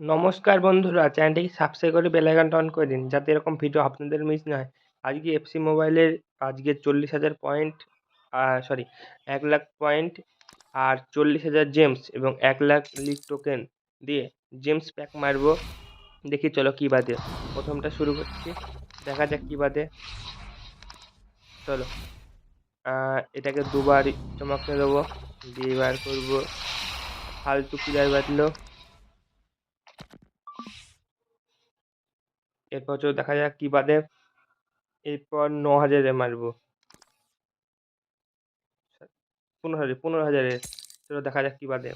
নমস্কার বন্ধুরা চ্যানেলটিকে সাবস্ক্রাইব করে বেল আইকনটা অন করে দিন, যাতে এরকম ভিডিও আপনাদের মিস না হয়। আজকে এফসি মোবাইলের আজকে চল্লিশ হাজার পয়েন্ট সরি এক লাখ পয়েন্ট আর চল্লিশ হাজার জেমস এবং এক লাখ লিগ টোকেন দিয়ে জেমস প্যাক মারবো। দেখি চলো কী বাদে। প্রথমটা শুরু করছি, দেখা যাক কী বাদে। চলো এটাকে দুবার চমকতে দেবো, দিয়ে এবার করব। ফালতু প্লেয়ার বাঁধলো এরপর চলো দেখা যাক কী বাদে। এরপর ন হাজারে মারবো। পনেরো হাজার, পনেরো হাজারে। চলো দেখা যাক কী বাদে।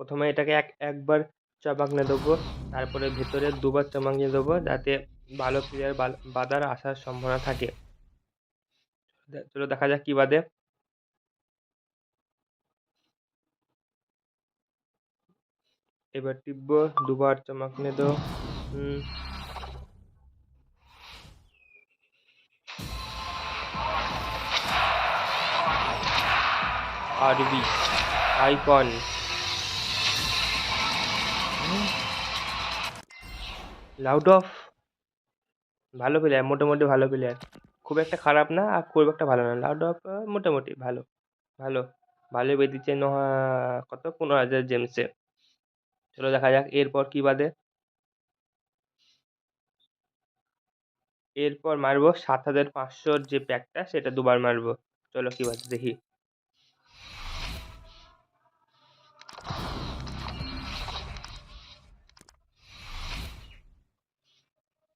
প্রথমে এটাকে এক, একবার চাপাকনে দেবো। তারপরে ভেতরে দুবার চাপাকনে দেবো যাতে ভালো প্লেয়ার বাদার আসার সম্ভাবনা থাকে। চলো দেখা যাক কী বাদে। এবার টিপবো, দুবার চমকনে দো আরবি, আইকন। লাউড অফ, ভালো প্লেয়ার মোটামুটি ভালো প্লেয়ার খুব একটা খারাপ না, আর খুব একটা ভালো না। লাউড অফ, মোটামুটি ভালো ভালো। ভালো বেঁধেছে ন কত? পনেরো হাজার জেমসে চলো দেখা যাক, এরপর কী বাদে? এরপর মারবো সাত হাজার পাঁচশোর যে প্যাকটা সেটা দুবার মারবো। চলো কী বাদে, দেখি।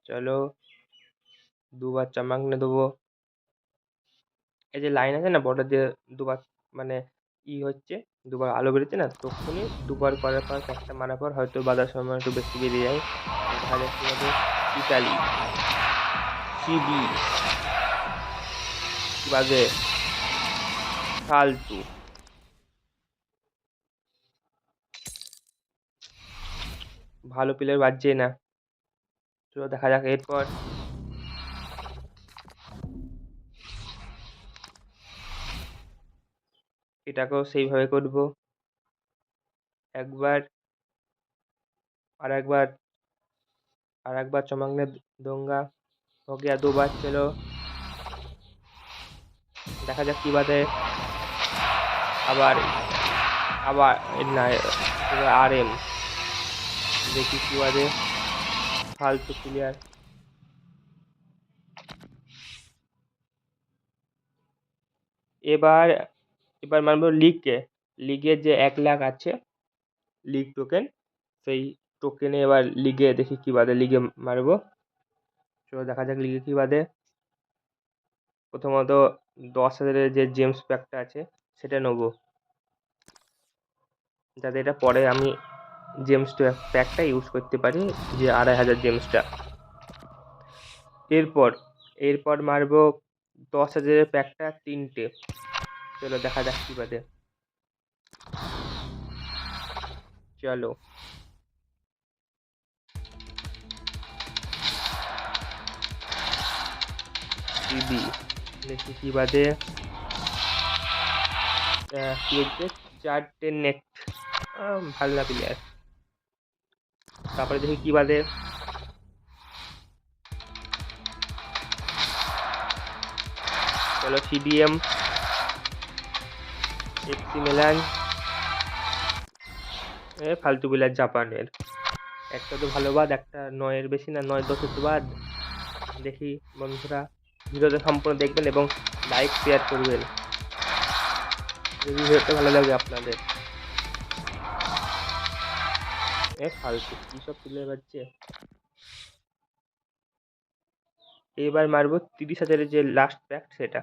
চলো দুবার চামাকনে দেবো। এই যে লাইন আছে না বর্ডার দিয়ে দুবার মানে ই হচ্ছে দুবার আলো বেরোচ্ছে না, তখনই দুবার করার পর একটা মারার পর হয়তো বাঁধার সময় একটু বেশি বেরিয়ে যায়। দেখা যাচ্ছে হবে? ইতালি। সিবি। বাজে? ফালতু ভালো প্লেয়ার বাজছে না। চলো দেখা যাক এরপর। এটাকেও সেইভাবে করব একবার আর একবার আর একবার চমকনে দোঙ্গা हो गया दो बार चलो দেখা যাক কী বাদে আবার আবার না আর এম দেখি কী বাদে ফালতু প্লেয়ার এবার এবার মানবো লিগকে লিগের যে এক লাখ আছে লিগ টোকেন সেই টোকেনে এবার লিগে দেখি কী বাদে লিগে মারবো। চলো দেখা যাক লিগে কী বাদে। প্রথমত দশ হাজারের যে জেমস প্যাকটা আছে, সেটা নেব। যাতে এটা পরে আমি জেমস প্যাকটা ইউজ করতে পারি, যে আড়াই হাজার জেমসটা এরপর এরপর মারবো দশ হাজারের প্যাকটা তিনটে। চলো, দেখা যাক কী বাদে। চলো। দিদি দেখি কী বাদে। হচ্ছে? চারটে নেট ভালো না প্লেয়ার তারপরে দেখি কী বাদে। চলো সিডিএম এফসি মিলান এ ফালতু প্লেয়ার জাপানের। একটা তো ভালো বাদ, একটা নয়ের বেশি না, নয় দশের তো বাদ। দেখি বন্ধুরা, ভিডিওটা সম্পূর্ণ দেখবেন এবং লাইক শেয়ার করবেন। যদি ভিডিওটা ভালো লাগে আপনাদের। এ ফালতু, কী সব প্লেয়ার বাজছে এবার মারবো তিরিশ হাজারের যে লাস্ট প্যাক সেটা।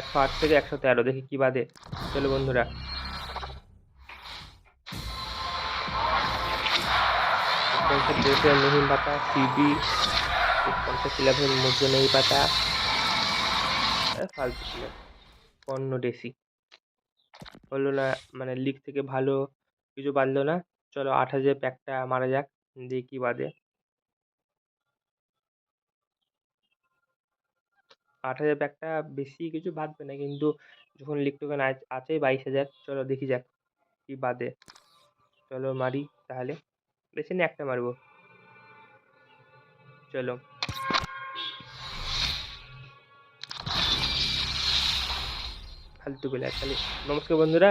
একশো আট থেকে একশো তেরো, দেখি কী বাদে। চলো বন্ধুরা। পঞ্চাশ মহিম পাতা, সিবি, পঞ্চাশ ইলেভেন মধ্যে নেই পাতা ফালতু ছিল। পণ্য ডেসি হলো না মানে লিগ থেকে ভালো কিছু বাঁধলো না। চলো আট হাজার প্যাকটা মারা যাক, দিয়ে কী বাদে আট হাজার প্যাকটা বেশি কিছু বাঁধবে না। কিন্তু যখন লিগ টোকেন আছে বাইশ হাজার, চলো দেখি যাক কি বাদে চলো মারি তাহলে। বেশি না, একটা মারবো। চলো। ফালতু বেলা তাহলে নমস্কার বন্ধুরা।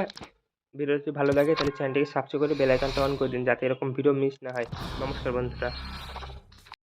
ভিডিও যদি ভালো লাগে তাহলে চ্যানেলটিকে সাবস্ক্রাইব করে বেল আইকনটা অন করে দিন, যাতে এরকম ভিডিও মিস না হয়। নমস্কার বন্ধুরা।